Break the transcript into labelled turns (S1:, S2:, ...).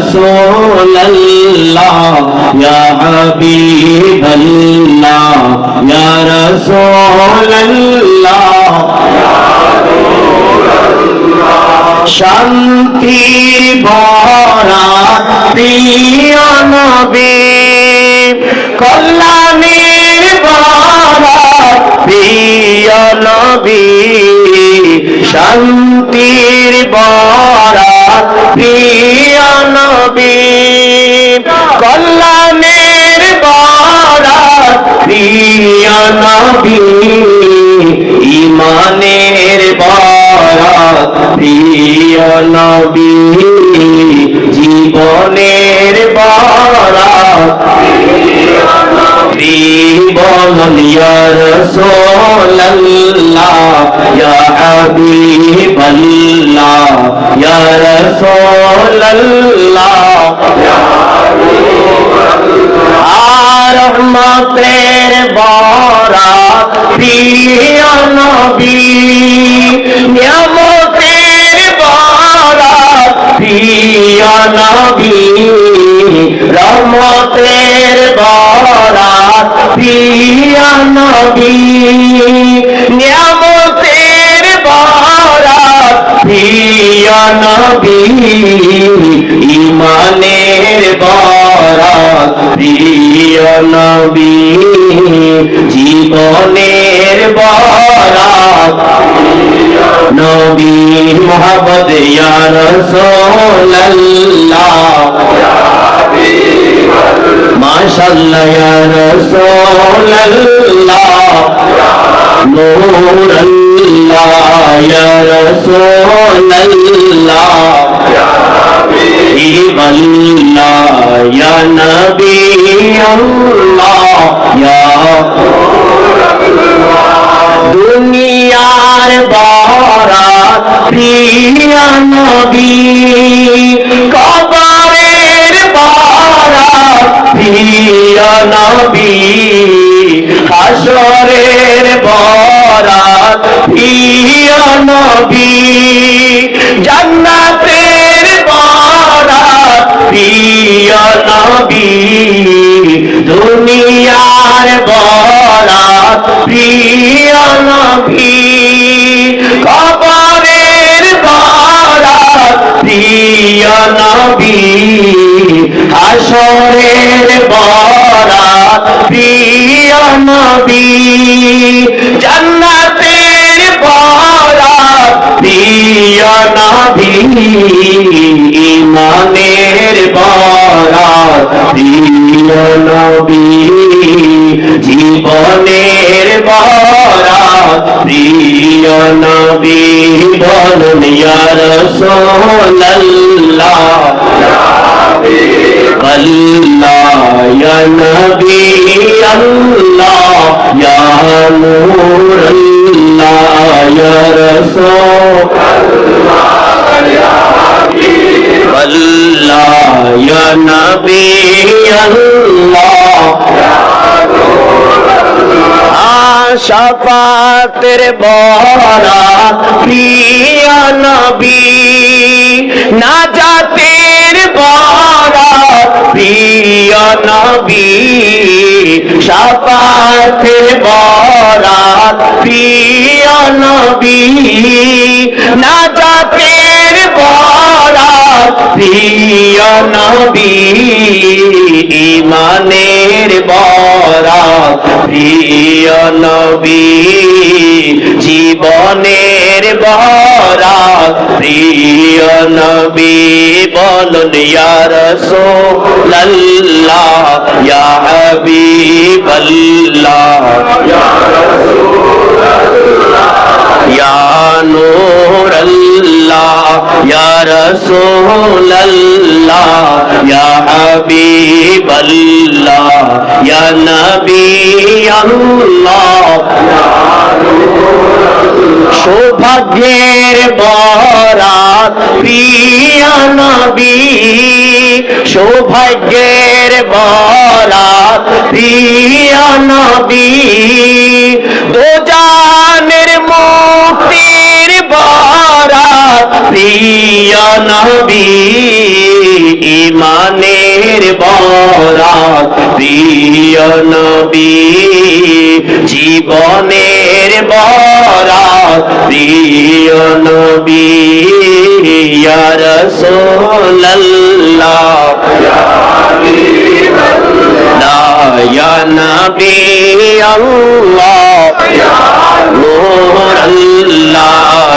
S1: رسول الله يا حبيب الله يا رسول الله শান্তির ভরা প্রিয় নবী কল্যাণের ভরা প্রিয় নবী শান্তির ভরা নবী ইমানের বরাত নবী জীবনের বরাত বলন ইয়া রাসূলুল্লাহ ইয়া হাবিবাল্লাহ ইয়া রহমতের বরাত প্রিয় নবী। নিয়ামতের বরাত প্রিয় নবী। রহমতের বরাত প্রিয় নবী। নিয়ামতের বরাত প্রিয় নবী। ইমানের প্রিয় নবী জীবনের বরাত। নবী মোহাম্মদ ইয়া রাসূলুল্লাহ। মাশাআল্লাহ ইয়া রাসূলুল্লাহ। নূরুল্লাহ নবী আল্লাহ, ইয়া দুনিয়ার বরাত প্রিয় নবী, কবরের বরাত প্রিয় নবী হাসরের বরাত প্রিয় নবী। নবী, দুনিয়ার বরাত প্রিয় নবী। কবরের বরাত প্রিয় নবী, হাসরের বরাত প্রিয় নবী। জান্নাতের বরাত প্রিয় নবী, ইমানের প্রিয় নবী জীবনের বরাত প্রিয় নবী বলুন ইয়া রাসূলুল্লাহ। আল্লাহ ইয়া নবী আল্লাহ শাফাতের বরা প্রিয় নবী নাজাতের বরা প্রিয় নবী শাফাতের বরা প্রিয় নবী নাজাতের নবী ইমানের বরাত প্রিয় নবী, জীবনের বরাত প্রিয় নবী, বলুন, ইয়া রাসূলুল্লাহ, ইয়া হাবিবাল্লাহ। ইয়া নূরাল্লাহ ইয়া রাসূলাল্লাহ ইয়া হাবিবাল্লাহ ইয়া নবী আল্লাহ সৌভাগ্যের বরাত প্রিয় নবী, সৌভাগ্যের বরাত প্রিয় নবী। জীবনের বরাত জীবনের বরাত প্রিয় নবী ইয়া রাসূলুল্লাহ। ইয়া নবী